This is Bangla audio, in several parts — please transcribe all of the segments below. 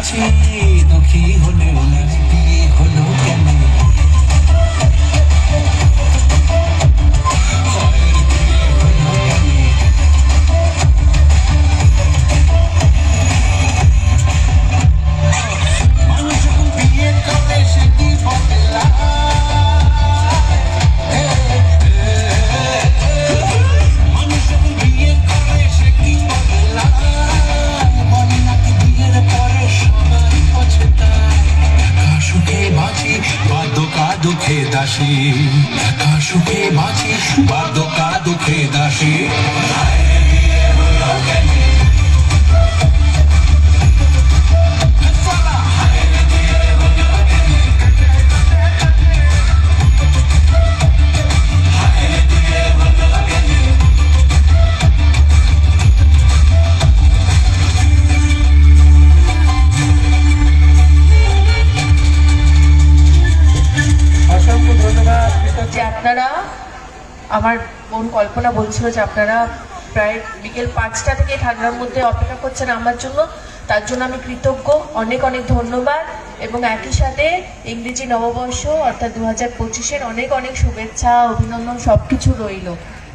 আছি দুঃখী হলেও না। দুঃখে দাসী একা সুখে বাঁচি? বা দোকা দুঃখে দাসী? ধন্যবাদ যে আপনারা, আমার বোন কল্পনা বলছিল যে আপনারা প্রায় বিকেল পাঁচটা থেকে ঠান্ডার মধ্যে অপেক্ষা করছেন আমার জন্য, তার জন্য আমি কৃতজ্ঞ, অনেক অনেক ধন্যবাদ এবং একই সাথে ইংরেজি নববর্ষ অর্থাৎ দু হাজার পঁচিশের অনেক অনেক শুভেচ্ছা, অভিনন্দন সব কিছু রইল।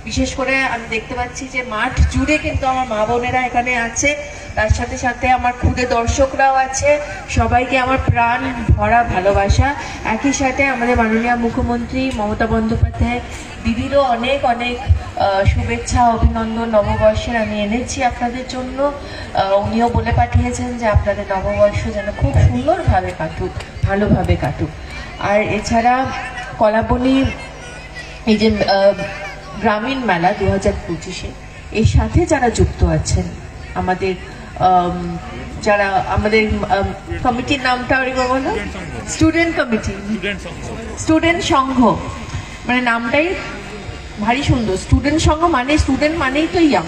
বিশেষ করে আমি দেখতে পাচ্ছি যে মাঠ জুড়ে কিন্তু আমার মা বোনেরা এখানে আছে। তার সাথে সাথে আমার খুদে দর্শকরাও আছে। সবাইকে আমার প্রাণ ভরা ভালোবাসা। একই সাথে আমাদের মাননীয় মুখ্যমন্ত্রী মমতা বন্দ্যোপাধ্যায় দিদিরও অনেক অনেক শুভেচ্ছা, অভিনন্দন। নববর্ষের আমি এনেছি আপনাদের জন্য। উনিও বলে পাঠিয়েছেন যে আপনাদের নববর্ষ যেন খুব সুন্দরভাবে কাটুক, ভালোভাবে কাটুক। আর এছাড়া কলাবলী এই যে গ্রামীণ মেলা দু হাজার পঁচিশে। এর সাথে যারা যুক্ত আছেন আমাদের যারা আমাদের কমিটির নামটা একবার বলো। স্টুডেন্ট কমিটি স্টুডেন্ট সংঘ। মানে নামটাই ভারী সুন্দর। স্টুডেন্ট সংঘ মানে স্টুডেন্ট মানেই তো ইয়াং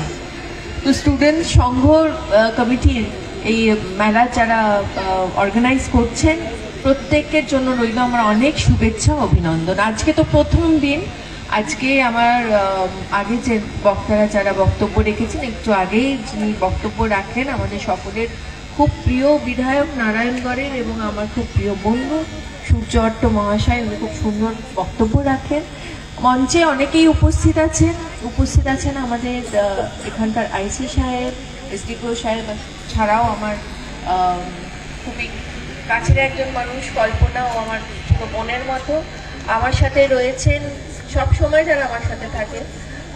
তো স্টুডেন্ট সংঘ কমিটির এই মেলা যারা অর্গানাইজ করছেন প্রত্যেকের জন্য রইল আমার অনেক শুভেচ্ছা অভিনন্দন। আজকে তো প্রথম দিন। আজকে আমার আগে যে বক্তারা যারা বক্তব্য রেখেছেন, একটু আগেই যিনি বক্তব্য রাখেন, আমাদের সকলের খুব প্রিয় বিধায়ক নারায়ণগড়ের এবং আমার খুব প্রিয় বন্ধু সূর্য অট্ট মহাশয়, উনি খুব সুন্দর বক্তব্য রাখেন। মঞ্চে অনেকেই উপস্থিত আছেন। উপস্থিত আছেন আমাদের এখানকার আইসি সাহেব এসডিপিও সাহেব ছাড়াও আমার খুবই কাছের একজন মানুষ কল্পনা ও আমার বোনের মতো। আমার সাথে রয়েছেন সব সময় যারা আমার সাথে থাকে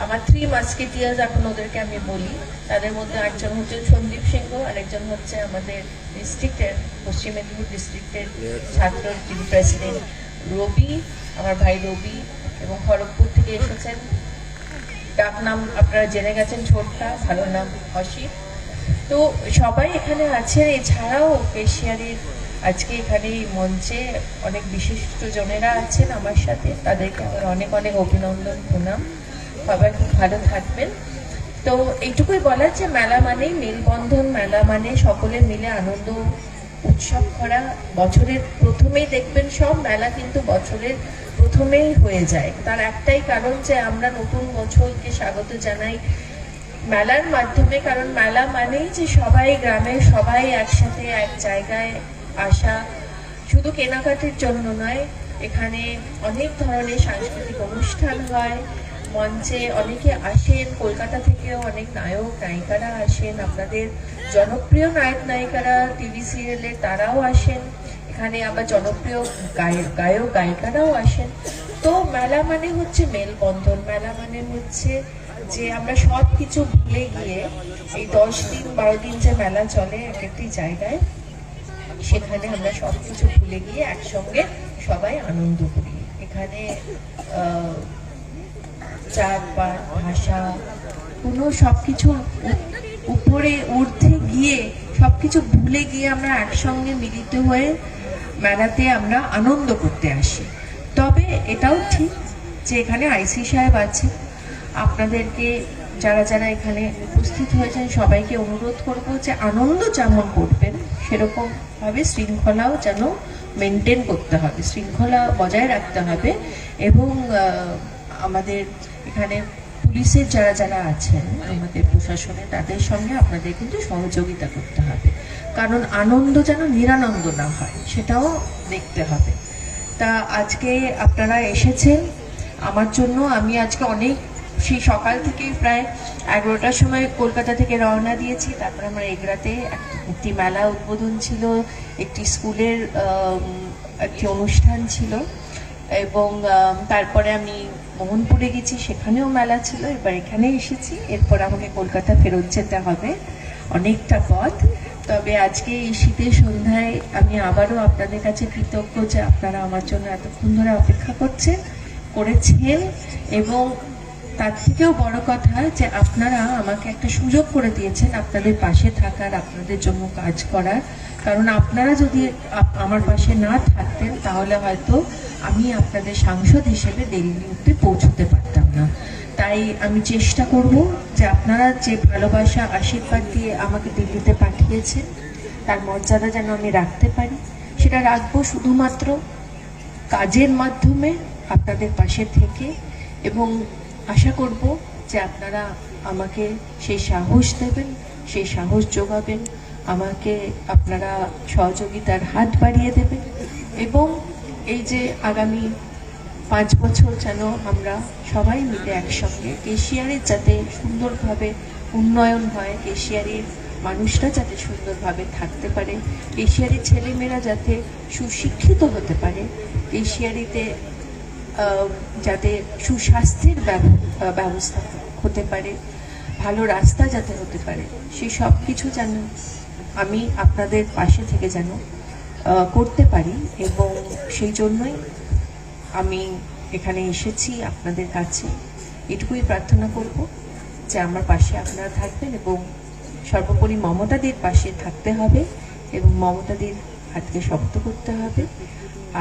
আমার থ্রি মাস্কেটিয়ার্স এখন ওদেরকে আমি বলি তাদের মধ্যে একজন হচ্ছেন সন্দীপ সিংহ আরেকজন হচ্ছে আমাদের ডিস্ট্রিক্টের পশ্চিম মেদিনীপুর ডিস্ট্রিক্টের ছাত্র প্রেসিডেন্ট রবি আমার ভাই রবি এবং খড়গপুর থেকে এসেছেন। ডাক নাম আপনারা জেনে গেছেন ছোট্টা ভালো নাম অসিত তো সবাই এখানে আছেন এছাড়াও এশিয়ারের আজকে এখানে এই মঞ্চে অনেক বিশিষ্ট জনেরা আছেন আমার সাথে। তাদেরকে আমার অনেক অনেক অভিনন্দন, প্রণাম। সবাই খুব ভালো থাকবেন। তো এইটুকুই বলার যে মেলা মানেই মেলবন্ধন মেলা মানে সকলে মিলে আনন্দ উৎসব করা। বছরের প্রথমেই দেখবেন সব মেলা কিন্তু বছরের প্রথমেই হয়ে যায়। তার একটাই কারণ যে আমরা নতুন বছরকে স্বাগত জানাই মেলার মাধ্যমে। কারণ মেলা মানেই যে সবাই গ্রামের সবাই একসাথে এক জায়গায় আসা শুধু কেনাকাটির জন্য নয়, এখানে অনেক ধরনের সাংস্কৃতিক অনুষ্ঠান হয়। মঞ্চে অনেকে আসেন, কলকাতা থেকেও অনেক নায়ক, নায়িকারা আসেন। আপনাদের জনপ্রিয় নায়ক, নায়িকারা টিভি সিরিয়ালে তারাও আসেন। এখানে আবার জনপ্রিয় গায়ক গায়ক, গায়িকারাও আসেন। তো মেলা মানে হচ্ছে মেলবন্ধন। মেলা মানে হচ্ছে যে আমরা সব কিছু ভুলে গিয়ে এই দশ দিন, বারো দিন যে মেলা চলে এক একটি জায়গায় সেখানে আমরা সব কিছু ভুলে গিয়ে একসঙ্গে সবাই আনন্দ করি। এখানে জাত পাত ভাষা, কোনো সব কিছুর উপরে ঊর্ধ্বে গিয়ে সব কিছু ভুলে গিয়ে আমরা একসঙ্গে মিলিত হয়ে মেলাতে আমরা আনন্দ করতে আসি। তবে এটাও ঠিক যে এখানে আইসি সাহেব আছে আপনাদেরকে যারা যারা এখানে উপস্থিত হয়েছেন, সবাইকে অনুরোধ করব যে আনন্দ যেমন করবেন সেরকম ভাবে শৃঙ্খলাও যেন মেনটেন করতে হবে, শৃঙ্খলা বজায় রাখতে হবে এবং আমাদের এখানে পুলিশের যারা যারা আছেন, আমাদের প্রশাসনে, তাদের সঙ্গে আপনাদের কিন্তু সহযোগিতা করতে হবে। কারণ আনন্দ যেন নিরানন্দ না হয়, সেটাও দেখতে হবে। তা আজকে আপনারা এসেছেন, আমার জন্য আমি আজকে অনেক সেই সকাল থেকে প্রায় এগারোটার সময় কলকাতা থেকে রওনা দিয়েছি। তারপরে আমার এগরাতে একটি মেলা উদ্বোধন ছিল, একটি স্কুলের একটি অনুষ্ঠান ছিল এবং তারপরে আমি মোহনপুরে গেছি, সেখানেও মেলা ছিল। এবার এখানে এসেছি। এরপর আমাকে কলকাতা ফেরত যেতে হবে। অনেকটা পথ। তবে আজকে এই শীতের সন্ধ্যায় আমি আবারও আপনাদের কাছে কৃতজ্ঞ যে আপনারা আমার জন্য এতক্ষণ ধরে অপেক্ষা করছেন, করেছেন এবং তার থেকেও বড় কথা যে আপনারা আমাকে একটা সুযোগ করে দিয়েছেন আপনাদের পাশে থাকার, আপনাদের জন্য কাজ করার। কারণ আপনারা যদি আমার পাশে না থাকতেন, তাহলে হয়তো আমি আপনাদের সাংসদ হিসেবে দিল্লি অব্দি পৌঁছতে পারতাম না। তাই আমি চেষ্টা করব যে আপনারা যে ভালোবাসা, আশীর্বাদ দিয়ে আমাকে দিল্লিতে পাঠিয়েছেন, তার মর্যাদা যেন আমি রাখতে পারি। সেটা রাখব শুধুমাত্র কাজের মাধ্যমে আপনাদের পাশে থেকে এবং আশা করব যে আপনারা আমাকে সেই সাহস দেবেন, সেই সাহস যোগাবেন, আমাকে আপনারা সহযোগিতার হাত বাড়িয়ে দেবেন এবং এই যে আগামী পাঁচ বছর যেন আমরা সবাই মিলে একসঙ্গে কেশিয়ারের যাতে সুন্দরভাবে উন্নয়ন হয় কেশিয়ারির মানুষরা যাতে সুন্দরভাবে থাকতে পারে কেশিয়ারির ছেলেমেয়েরা যাতে সুশিক্ষিত হতে পারে কেশিয়ারিতে যাতে সুস্বাস্থ্যের ব্যব- ব্যবস্থা হতে পারে, ভালো রাস্তা যাতে হতে পারে সেই সব কিছু যেন আমি আপনাদের পাশে থেকে যেন করতে পারি এবং সেই জন্যই আমি এখানে এসেছি আপনাদের কাছে। এটুকুই প্রার্থনা করব যে আমার পাশে আপনারা থাকবেন এবং সর্বোপরি মমতাদের পাশে থাকতে হবে এবং মমতাদের হাতকে শক্ত করতে হবে।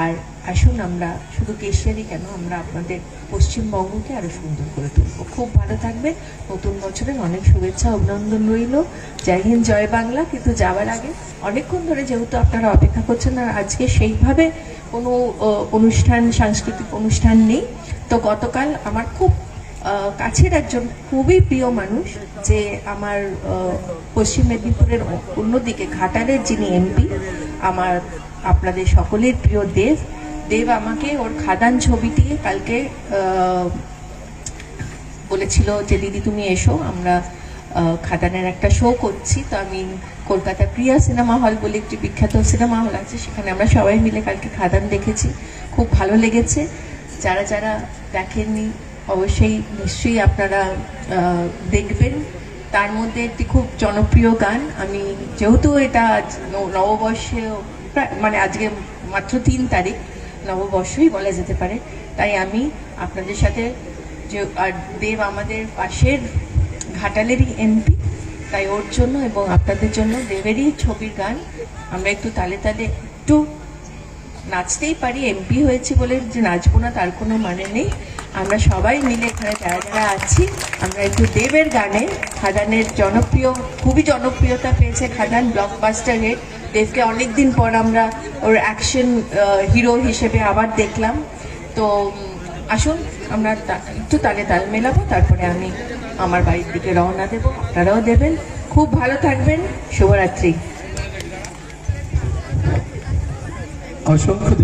আর আসুন আমরা শুধু কেশিয়ারি কেন আমরা আপনাদের পশ্চিমবঙ্গকে আরও সুন্দর করে তুলব। খুব ভালো থাকবে নতুন বছরের অনেক শুভেচ্ছা, অভিনন্দন রইল। জয় হিন্দ, জয় বাংলা। কিন্তু যাওয়ার আগে অনেকক্ষণ ধরে যেহেতু আপনারা অপেক্ষা করছেন আর আজকে সেইভাবে কোনো অনুষ্ঠান, সাংস্কৃতিক অনুষ্ঠান নেই। তো গতকাল আমার খুব কাছের একজন খুবই প্রিয় মানুষ, যে আমার পশ্চিম মেদিনীপুরের অন্যদিকে ঘাটালের যিনি এমপি আমার আপনাদের সকলের প্রিয় দেব। দেব আমাকে ওর খাদান ছবিটি কালকে বলেছিল যে, দিদি, তুমি এসো, আমরা খাদানের একটা শো করছি। তো আমি কলকাতা প্রিয়া সিনেমা হল বলে একটি বিখ্যাত সিনেমা হল আছে, সেখানে আমরা সবাই মিলে কালকে খাদান দেখেছি। খুব ভালো লেগেছে। যারা যারা দেখেননি অবশ্যই নিশ্চয়ই আপনারা দেখবেন। তার মধ্যে একটি খুব জনপ্রিয় গান। আমি যেহেতু এটা আজ নববর্ষে মানে আজকে মাত্র তিন তারিখ, নববর্ষই বলা যেতে পারে। তাই আমি আপনাদের সাথে যে, আর দেব আমাদের পাশের ঘাটালেরই এমপি, তাই ওর জন্য এবং আপনাদের জন্য দেবেরই ছবির গান। আমরা একটু তালে তালে একটু নাচতেই পারি। এমপি হয়েছি বলে যে নাচবো না, তার কোনো মানে নেই। আমরা সবাই মিলে এখানে যারা যারা আছি, আমরা একটু দেবের গানে। খাদানের জনপ্রিয়, খুবই জনপ্রিয়তা পেয়েছে খাদান ব্লকবাস্টার হিট দেবকে অনেকদিন পর আমরা ওর অ্যাকশন হিরো হিসেবে আবার দেখলাম। তো আসুন, আমরা একটু তালে তাল মেলাবো, তারপরে আমি আমার বাড়ির দিকে রওনা দেবো। আপনারাও দেবেন। খুব ভালো থাকবেন। শুভরাত্রি। অসংখ্য।